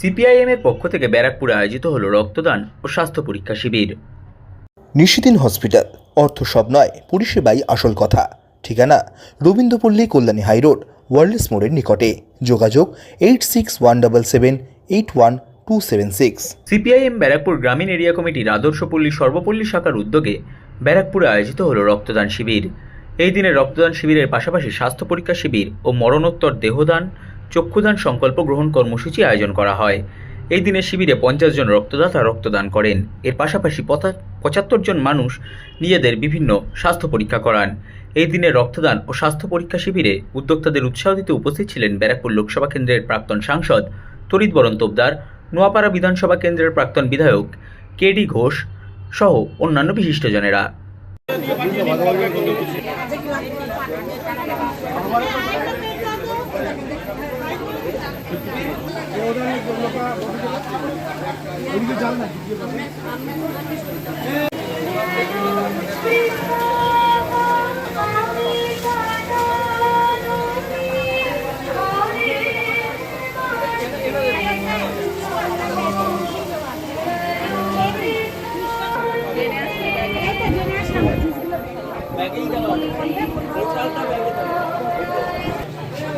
CPIM এর পক্ষ থেকে ব্যারাকপুরে আয়োজিত হলো রক্তদান ও স্বাস্থ্য পরীক্ষা শিবির। নিশিদিন হসপিটাল অর্থ সব নয় পরিষেবাই আসল কথা। ঠিকানা রবীন্দ্রপল্লী কল্যাণী হাইরোড ওয়ার্ল্ডস মোড়ের নিকটে। যোগাযোগ eight six one double seven eight one two seven six. CPIM Barrackpore গ্রামীণ এরিয়া কমিটির আদর্শপল্লী সর্বপল্লী শাখার উদ্যোগে ব্যারাকপুরে আয়োজিত হল রক্তদান শিবির। এই দিনে রক্তদান শিবিরের পাশাপাশি স্বাস্থ্য পরীক্ষা শিবির ও মরণোত্তর দেহদান চক্ষুদান সংকল্প গ্রহণ কর্মসূচি আয়োজন করা হয়। এই দিনে শিবিরে পঞ্চাশ জন রক্তদাতা রক্তদান করেন। এর পাশাপাশি পঁচাত্তর জন মানুষ নিজেদের বিভিন্ন স্বাস্থ্য পরীক্ষা করান। এই দিনে রক্তদান ও স্বাস্থ্য পরীক্ষা শিবিরে উদ্যোক্তাদের উৎসাহ দিতে উপস্থিত ছিলেন ব্যারাকপুর লোকসভা কেন্দ্রের প্রাক্তন সাংসদ তরিত বরণ তোপদার, নোয়াপাড়া বিধানসভা কেন্দ্রের প্রাক্তন বিধায়ক কে ডি ঘোষ সহ অন্যান্য বিশিষ্টজনেরা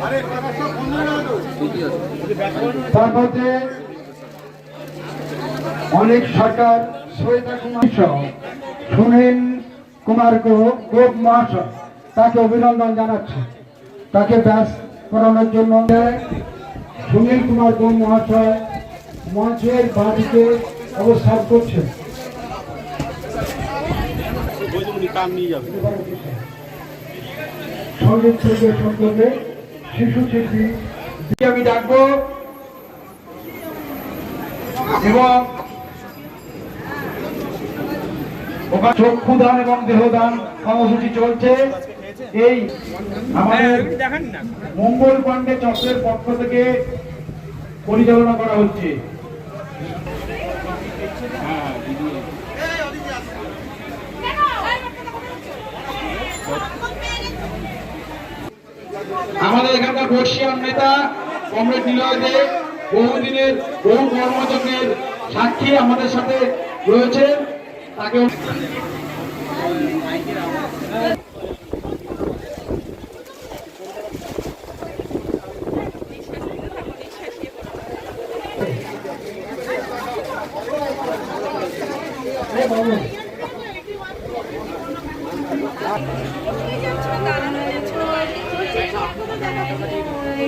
আরে কথা সব বন্ধ তার মধ্যে অনেক সরকার সৈয়দা কুমার গোপ মহাশয়, তাকে অভিনন্দন জানাচ্ছে। তাকে ব্যাস করানোর জন্য সুনীল কুমার গোপ মহাশয় মঞ্চের বাড়িতে অবস্থান করছেন সংগীত শিশু শিল্পী আমি ডাকবো। এবং ওখানে চক্ষুদান এবং দেহদান কর্মসূচি চলছে। এই আমাদের মঙ্গল পাণ্ডে চক্রের পক্ষ থেকে পরিচালনা করা হচ্ছে। আমাদের এখানকার বর্ষিয়ান নেতা কমরেড নিলয়কে বহুদিনের বহু কর্মযজ্ঞের সাক্ষী আমাদের সাথে রয়েছে। তাকে